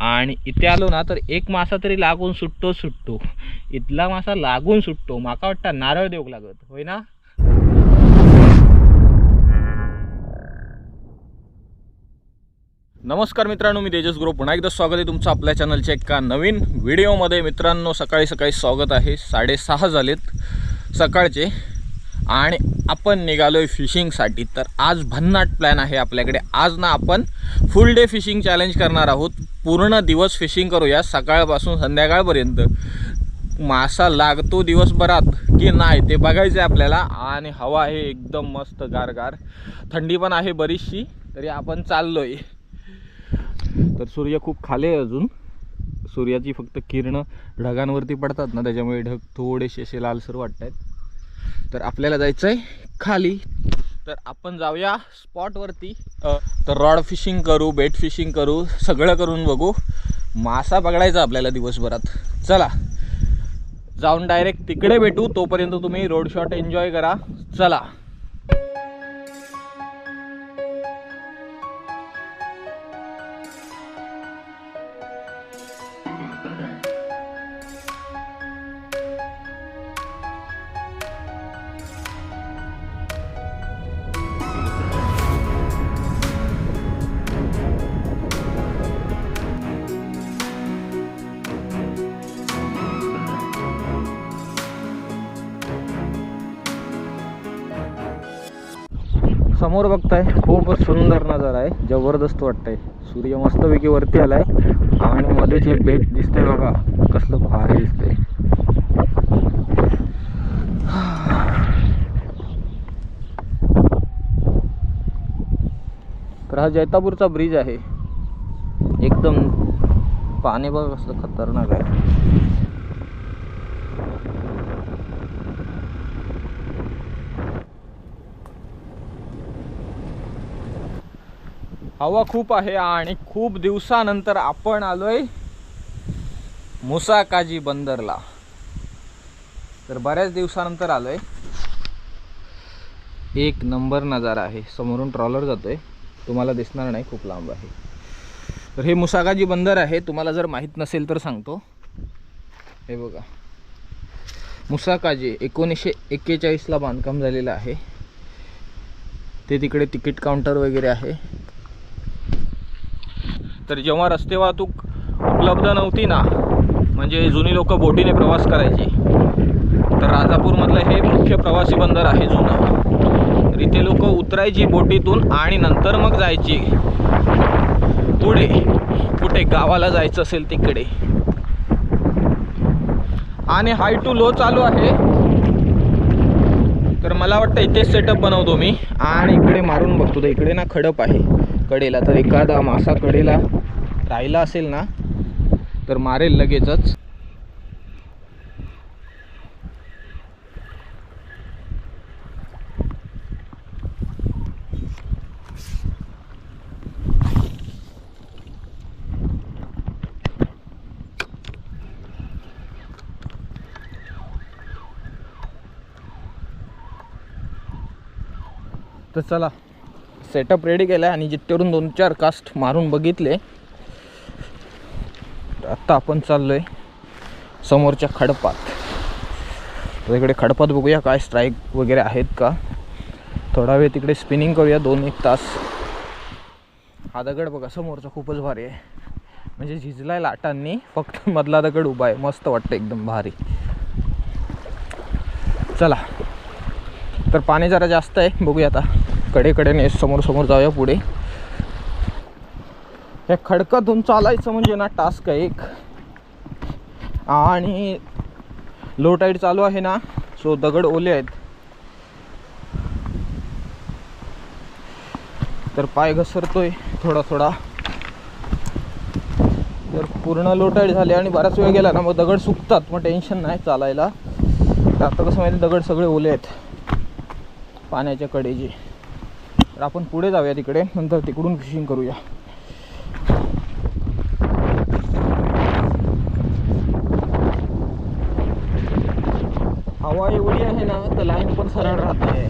आणि इथे आलो ना तर एक मासा तरी लागून सुटतो सुटतो. इथला मासा लागून सुटतो. माका वाटतं नारळ देऊक लागत. होय ना? नमस्कार मित्रांनो मी तेजस गुरु पुन्हा एकदा स्वागत आहे तुमचं आपल्या चॅनलच्या एका नवीन व्हिडिओमध्ये. मित्रांनो सकाळी सकाळी स्वागत आहे. साडेसहा झालेत सकाळचे. आणि आपण निघालोय फिशिंगसाठी. तर आज भन्नाट प्लॅन आहे आपल्याकडे. आज ना आपण फुल डे फिशिंग चॅलेंज करणार आहोत. पूर्ण दिवस फिशिंग करूया सकाळपासून संध्याकाळपर्यंत. मासा लागतो दिवसभरात की नाही ते बघायचं आहे आपल्याला. आणि हवा आहे एकदम मस्त गारगार. थंडी पण आहे बरीचशी तरी आपण चाललोय. तर सूर्य खूप खाली आहे अजून. सूर्याची फक्त किरणं ढगांवरती पडतात ना त्याच्यामुळे ढग थोडेसे असे लालसर वाटत आहेत तर आपल्याला जायचं आहे खाली. तर आपण जाऊया स्पॉटवरती तर रॉड फिशिंग करू बेट फिशिंग करू सगळं करून बघू. मासा पकडायचा आपल्याला दिवसभरात. चला. जाऊन डायरेक्ट तिकडे भेटू. तोपर्यंत तुम्ही रोड शॉट एन्जॉय करा. चला. समोर बघताय खूपच सुंदर नजारा आहे जबरदस्त वाटतंय. सूर्य मस्तपैकी वरती आलाय आणि मध्येच हे बेट दिसतंय बघा कसलं भारी दिसतंय. तर हा जैतापूरचा ब्रिज आहे. एकदम पाणी बघा कसलं खतरनाक आहे. हवा खूप आहे आणि खूप दिवसानंतर आपण आलोय मुसाकाजी बंदरला. तर बऱ्याच दिवसानंतर आलोय. एक नंबर नजारा आहे. समोरून ट्रॉलर जातोय. तुम्हाला दिसणार नाही खूप लांब आहे. तर हे मुसाकाजी बंदर आहे. तुम्हाला जर माहीत नसेल तर सांगतो. हे बघा. मुसाकाजी एकोणीसशे एक्केचाळीसला बांधकाम झालेलं आहे. ते तिकडे तिकीट काउंटर वगैरे आहे. तर जेव्हा रस्ते वाहतूक उपलब्ध नव्हती ना म्हणजे जुनी लोक बोटीने प्रवास करायची तर राजापूरमधलं हे मुख्य प्रवासी बंदर आहे जुनं. तर इथे लोक उतरायची बोटीतून आणि नंतर मग जायची. पुढे कुठे गावाला जायचं असेल तिकडे. आणि हाय टू लो चालू आहे. तर मला वाटतं इथेच सेटअप बनवतो मी. आणि इकडे मारून बघतो. तर इकडे ना खडप आहे. कडेला तर एखादा मासा कडेला राहिला असेल ना तर मारेल लगेचच. तर चला सेटअप रेडी केला आहे आणि जिथेवरून दोन चार कास्ट मारून बघितले आत्ता आपण चाललो आहे समोरच्या खडपात. तर इकडे खडपात बघूया काय स्ट्राईक वगैरे आहेत का. थोडा वेळ तिकडे स्पिनिंग करूया दोन एक तास. हा दगड बघा समोरचा खूपच भारी आहे. म्हणजे झिजलाय लाटांनी फक्त मधला दगड उभा आहे. मस्त वाटतं एकदम भारी. चला. तर पाणी जरा जास्त आहे बघूया आता. कडेकडेने समोर समोर जाऊया पुढे. या खडकातून चालायचं म्हणजे ना टास्क आहे एक. आणि लो टाईड चालू आहे ना सो दगड ओले आहेत. तर पाय घसरतोय थोडा थोडा. जर पूर्ण लो टाईड झाले आणि बराच वेळ गेला ना मग दगड सुकतात मग टेन्शन नाही चालायला. तर आता कसं माहिती दगड सगळे ओले आहेत. पाण्याच्या कडेचे. तर आपण पुढे जाऊया तिकडे. नंतर तिकडून फिशिंग करूया. हवा एवढी आहे ना तर लाईन पण सरळ राहते.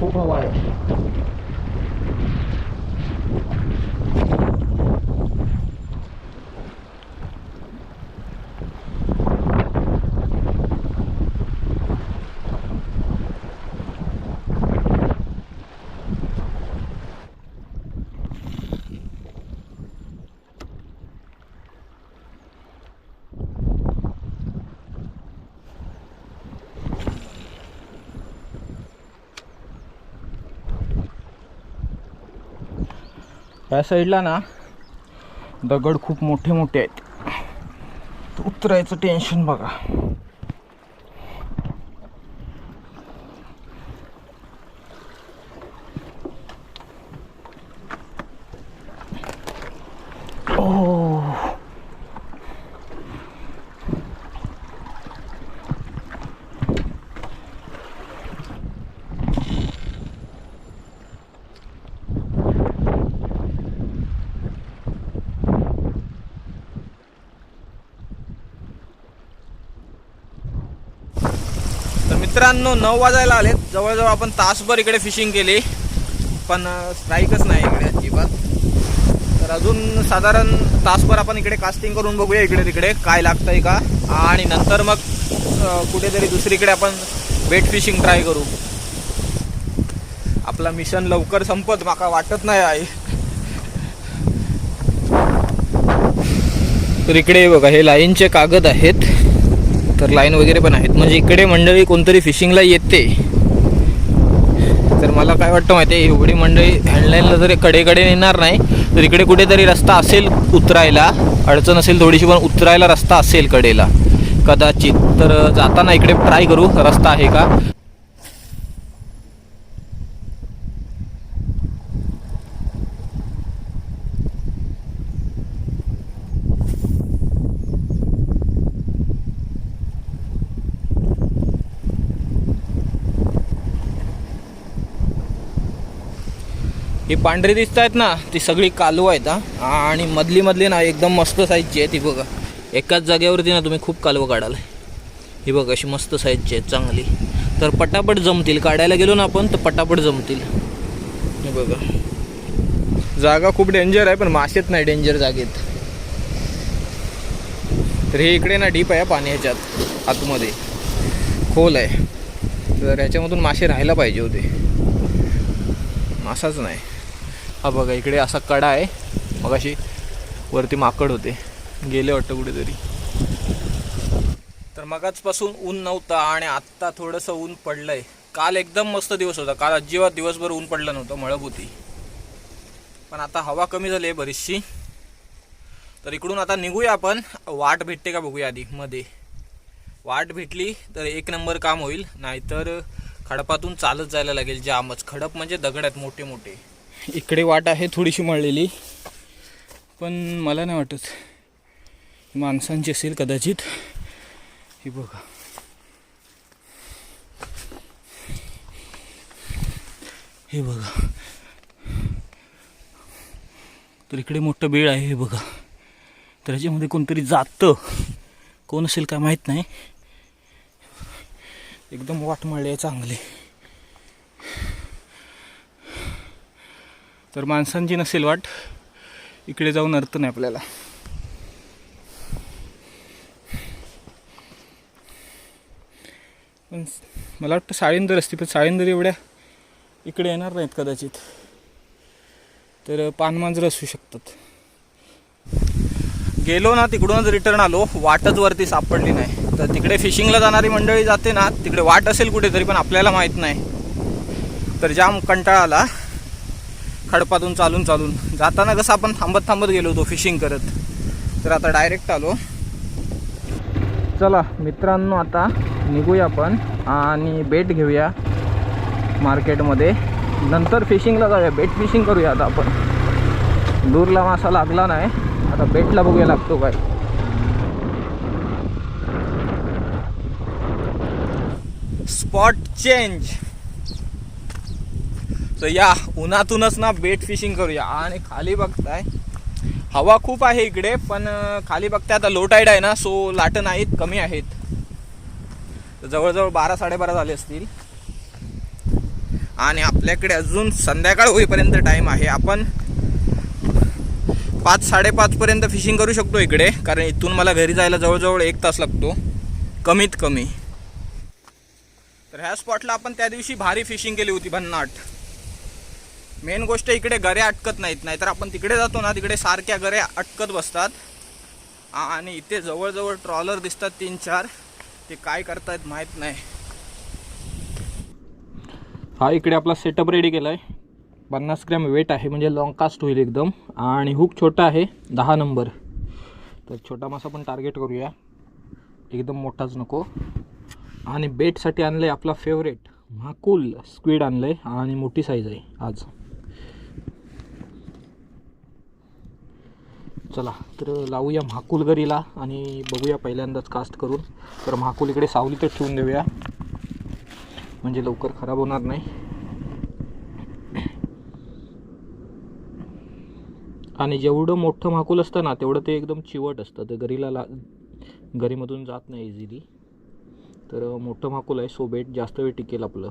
खूप हवा आहे. ह्या साईडला ना दगड खूप मोठे मोठे आहेत उतरायचं टेन्शन बघा ओ तर मित्रांनो नऊ वाजायला आलेत. जवळजवळ आपण तासभर इकडे फिशिंग केली. पण स्ट्राईकच नाही इकडे अजिबात. तर अजून साधारण तासभर आपण इकडे कास्टिंग करून बघूया इकडे तिकडे काय लागतंय का. आणि नंतर मग कुठेतरी दुसरीकडे आपण बेट फिशिंग ट्राय करू. आपला मिशन लवकर संपत माका वाटत नाही आहे. तर इकडे बघा हे लाईनचे कागद आहेत. तर लाईन वगैरे पण आहेत. म्हणजे इकडे मंडळी कोणतरी फिशिंगला येते. तर मला काय वाटतं माहिती आहे एवढी मंडळी हँडलाईनला जर कडेकडे येणार नाही तर इकडे कुठेतरी रस्ता असेल उतरायला. अडचण असेल थोडीशी पण उतरायला रस्ता असेल कडेला. कदाचित. तर जाताना इकडे ट्राय करू रस्ता आहे का? पांढरी दिसत आहेत ना ती सगळी कालू आहेत हा. आणि मधली मधली ना एकदम मस्त साईजची आहे ती बघा. एकाच जागेवरती ना तुम्ही खूप कालवं काढाल ही बघा अशी मस्त साईजची आहेत चांगली. तर पटापट जमतील. काढायला गेलो ना आपण तर पटापट जमतील. हे बघा. जागा खूप डेंजर आहे पण मासेत नाही डेंजर जागेत. तर हे इकडे ना डीप आहे पाणी ह्याच्यात आतमध्ये. खोल आहे. तर ह्याच्यामधून मासे राहायला पाहिजे होते. मासाच नाही. हा बघा इकडे असा कडा आहे. मग अशी वरती माकड होते. गेले वाटतं कुठेतरी. तर मगाचपासून ऊन नव्हतं आणि आत्ता थोडंसं ऊन पडलंय. काल एकदम मस्त दिवस होता. काल अजिबात दिवसभर ऊन पडलं नव्हतं मळब होती. पण आता हवा कमी झाली आहे बरीचशी. तर इकडून आता निघूया आपण. वाट भेटते का बघूया आधी मध्ये. वाट भेटली तर एक नंबर काम होईल. नाहीतर खडपातून चालत जायला लागेल जामच. खडप म्हणजे दगड आहेत मोठे मोठे इकडे वाट आहे थोडीशी मळलेली. पण मला नाही वाटत. माणसांची असेल कदाचित. हे बघा. हे बघा. तर इकडे मोठं बेळ आहे हे बघा. तर याच्यामध्ये कोणतरी जातं. कोण असेल काय माहीत नाही. एकदम वाट मळली आहे चांगली. तर माणसांची नसेल वाट इकडे जाऊन अर्थ नाही आपल्याला. पण मला वाटतं साळींदर असते पण साळींदर एवढ्या इकडे येणार नाहीत कदाचित. तर पानमांजर असू शकतात. गेलो ना तिकडूनच रिटर्न आलो. वाटच वरती सापडली नाही. तर तिकडे फिशिंगला जाणारी मंडळी जाते ना तिकडे वाट असेल कुठेतरी पण आपल्याला माहीत नाही. तर जाम कंटाळा आला. खडपातून चालून चालून. जाताना कसं आपण थांबत थांबत गेलो होतो फिशिंग करत. तर आता डायरेक्ट आलो. चला मित्रांनो आता निघूया आपण आणि बेट घेऊया मार्केटमध्ये नंतर फिशिंगला जाऊया. बेट फिशिंग करूया आता आपण. दूरला मासा लागला नाही. आता बेटला बघूया लागतो काय. स्पॉट चेंज तर या उन्हातूनच ना बेट फिशिंग करूया. आणि खाली बघताय हवा खूप आहे इकडे पण खाली बघताय आता लो टाईड आहे ना सो लाटं नाहीत कमी आहेत. तर जवळजवळ बारा साडेबारा झाले असतील. आणि आपल्याकडे अजून संध्याकाळ होईपर्यंत टाईम आहे. आपण पाच साडेपाचपर्यंत फिशिंग करू शकतो इकडे कारण इथून मला घरी जायला जवळजवळ एक तास लागतो. कमीत कमी. तर ह्या स्पॉटला आपण त्या दिवशी भारी फिशिंग केली होती भन्नाट. मेन गोष्ट इकडे गऱ्या अटकत नाहीत नाहीतर आपण तिकडे जातो ना तिकडे सारख्या गऱ्या अटकत बसतात. आणि इथे जवळजवळ ट्रॉलर दिसतात तीन चार. ते काय करतायत माहीत नाही. हा इकडे आपला सेटअप रेडी केला आहे पन्नास ग्रॅम वेट आहे म्हणजे लॉंग कास्ट होईल एकदम. आणि हुक छोटा आहे दहा नंबर तर छोटा मासा पण टार्गेट करूया. एकदम मोठाच नको. आणि बेटसाठी आणलं आहे आपला फेवरेट महाकूल स्क्वीड आणलं आहे आणि मोठी साईज आहे आज. चला तर लावूया महाकुलगरीला आणि बघूया पहिल्यांदाच कास्ट करून. तर महाकुल इकडे सावलीतच ठेवून देऊया. म्हणजे लवकर खराब होणार नाही. आणि जेवढं मोठं महाकूल असतं ना तेवढं ते एकदम चिवट असतं. ते गरीला ला गरीमधून जात नाही इझिली तर मोठं महाकूल आहे सो बेट जास्त वेळ टिकेल आपलं.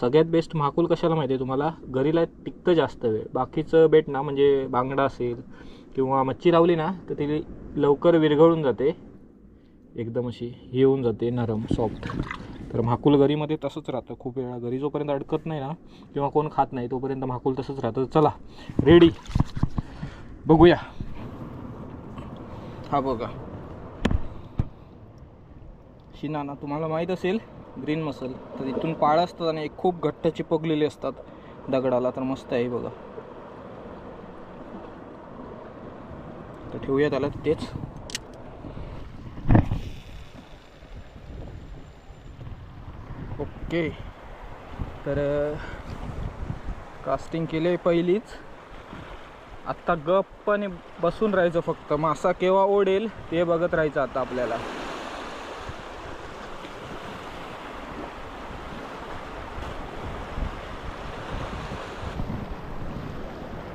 सगळ्यात बेस्ट महाकूल कशाला माहिती आहे तुम्हाला? गरीला टिकतं जास्त वेळ. बाकीचं बेट ना म्हणजे बांगडा असेल किंवा मच्छी लावली ना तर ती लवकर विरघळून जाते. एकदम अशी हे येऊन जाते नरम सॉफ्ट तर महाकूल गरीमध्ये तसंच राहतं. खूप वेळा घरी जोपर्यंत अडकत नाही ना किंवा कोण खात नाही तोपर्यंत महाकूल तसंच राहतं. चला रेडी बघूया. हा बघा. शिनाना तुम्हाला माहीत असेल ग्रीन मसल तर इथून पाळ असतात आणि एक खूप घट्ट चिपकलेले असतात दगडाला. तर मस्त आहे बघा. तर ठेवूया त्याला तिथेच ओके. तर कास्टिंग केले पहिलीच. आत्ता गप्पाने बसून राहायचं फक्त. मासा केव्हा ओढेल ते बघत राहायचं आता आपल्याला.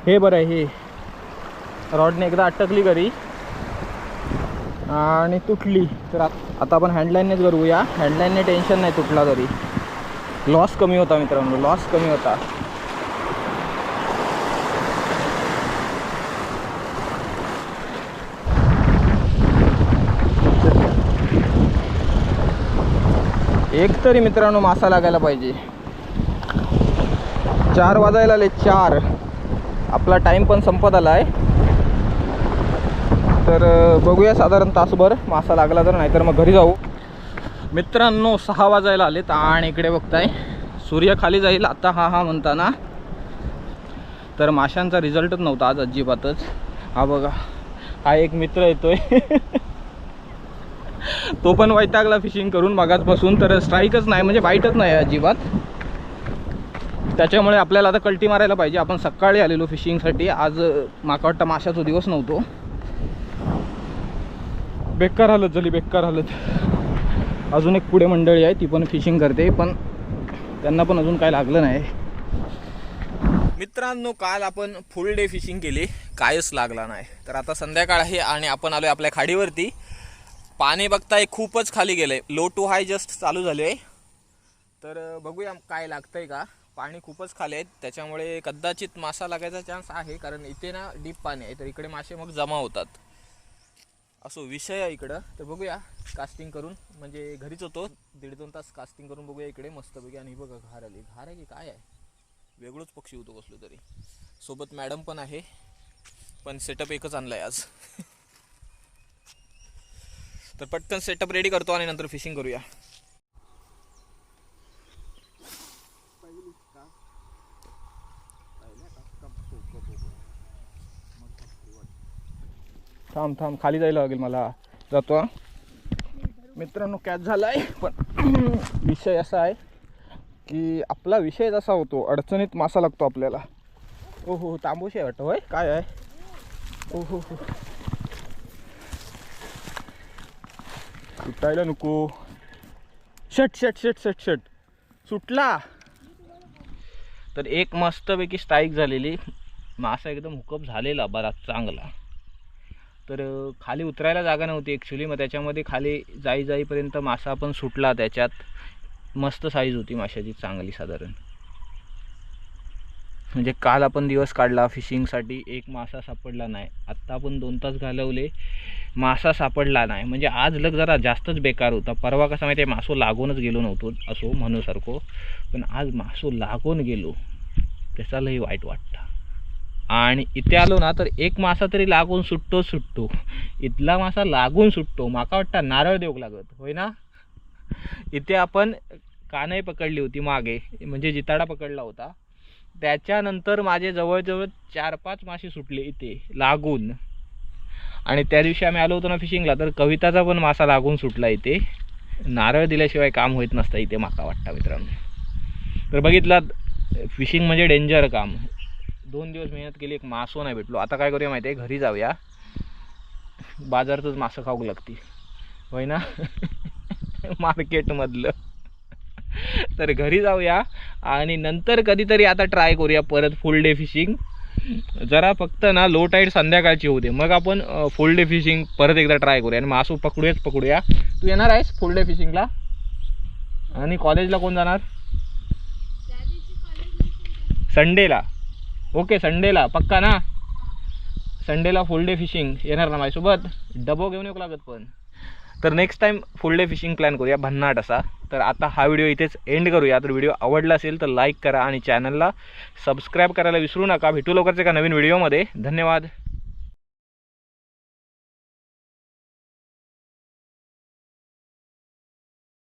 हे बरं आहे हे. रॉडने एकदा अटकली घरी. आणि तुटली. तर आता आपण हँडलाईननेच करूया. हँडलाईनने टेन्शन नाही तुटला तरी. लॉस कमी होता मित्रांनो. लॉस कमी होता. एक तरी मित्रांनो मासा लागायला पाहिजे. चार वाजायला आले चार. आपला टाईम पण संपत आला आहे तर बघूया साधारण तासभर मासा लागला तर नाहीतर मग घरी जाऊ. मित्रांनो सहा वाजायला आलेत आणि इकडे बघताय सूर्य खाली जाईल आता हा हा म्हणताना. तर माशांचा रिझल्टच नव्हता आज अजिबातच. हा बघा हा एक मित्र येतोय. तो पण वैतागला फिशिंग करून मगाचपासून तर स्ट्राईकच नाही म्हणजे बाईटच नाही अजिबात. त्याच्यामुळे आपल्याला आता कल्टी मारायला पाहिजे. आपण सकाळी आलेलो फिशिंगसाठी आज माका वाटतं माशाचा दिवस नव्हतो. बेकार हालत झाली बेकार हालत. अजून एक पुढे मंडळी आहे ती पण फिशिंग करते पण त्यांना पण अजून काय लागलं नाही. मित्रांनो काल आपण फुल डे फिशिंग केली कायच लागला नाही. तर आता संध्याकाळ आहे आणि आपण आलोय आपल्या खाडीवरती. पाणी बघताय खूपच खाली गेलंय. लो टू हाय जस्ट चालू झाले आहे तर बघूया काय लागतंय का. पाणी खूपच खाली आहे त्याच्यामुळे कदाचित मासा लागायचा चान्स आहे कारण इथे ना डीप पाणी आहे. तर इकडे मासे मग जमा होतात. असो विषय आहे इकडं. तर बघूया कास्टिंग करून. म्हणजे घरीच होतो. दीड दोन तास कास्टिंग करून बघूया इकडे मस्त बघूया आणि बघा घार आली. घार आहे की काय आहे? वेगळंच पक्षी होतो कसलो तरी. सोबत मॅडम पण आहे. पण सेटअप एकच आणलाय आज. तर पटकन सेटअप रेडी करतो आणि नंतर फिशिंग करूया. थांब थांब. खाली जायला लागेल मला. जातो मित्रांनो कॅच झाला आहे पण विषय असा आहे की आपला विषय असा होतो अडचणीत मासा लागतो आपल्याला. ओ हो हो तांबूशी आहे वाटतं होय? काय आहे? हो हो. हो सुटायला नको. Shut shut shut shut shut. सुटला. तर एक मस्तपैकी स्ट्राईक झालेली. मासा एकदम हुकअप झालेला बराच चांगला. तर खाली उतरायला जागा नव्हती ॲक्च्युली मग त्याच्यामध्ये खाली जाई जाईपर्यंत मासा पण सुटला त्याच्यात. मस्त साईज होती माशाची चांगली साधारण. म्हणजे काल आपण दिवस काढला फिशिंगसाठी एक मासा सापडला नाही. आत्ता आपण दोन तास घालवले मासा सापडला नाही. म्हणजे आज लग जरा जास्तच बेकार होता. परवा कसा माहिती आहे मासो लागूनच गेलो नव्हतो असो म्हणूसारखो. पण आज मासो लागून गेलो. त्याचा लई वाईट वाटतं. आणि इथे आलो ना तर एक मासा तरी लागून सुटतो सुटतो. इथला मासा लागून सुटतो. माका वाटतं नारळ देऊक लागत. होय ना? इथे आपण कानई पकडली होती मागे. म्हणजे जिताडा पकडला होता. त्याच्यानंतर माझे जवळजवळ चार पाच मासे सुटले इथे लागून. आणि त्या दिवशी आम्ही आलो होतो ना फिशिंगला तर कविताचा पण मासा लागून सुटला इथे. नारळ दिल्याशिवाय काम होत नसतं इथे माका वाटतं मित्रांनो. तर बघितलात फिशिंग म्हणजे डेंजर काम. दोन दिवस मेहनत केली एक मासो नाही भेटलो. आता काय करूया माहिती आहे घरी जाऊया. बाजारातच मासं खाऊ लागतील. होय ना? मार्केटमधलं. तर घरी जाऊया आणि नंतर कधीतरी आता ट्राय करूया परत फुल डे फिशिंग. जरा फक्त ना लो टाईड संध्याकाळची होऊ दे. मग आपण फुल डे फिशिंग परत एकदा ट्राय करूया. आणि मासू पकडूयाच पकडूया. तू येणार आहेस फुल डे फिशिंगला? आणि कॉलेजला कोण जाणार? संडेला. ओके संडेला पक्का ना? संडेला फुल डे फिशिंग येणार ना माझ्यासोबत? डबो घेऊन येऊ लागत पण? तर next time full day fishing plan करूया भन्नाट असा. तर आता हा व्हिडिओ इथेच एंड करूया. तर व्हिडिओ आवडला असेल तर लाईक करा आणि चॅनलला सबस्क्राईब करायला विसरू नका. भेटू लवकरच एका नवीन व्हिडिओमध्ये धन्यवाद.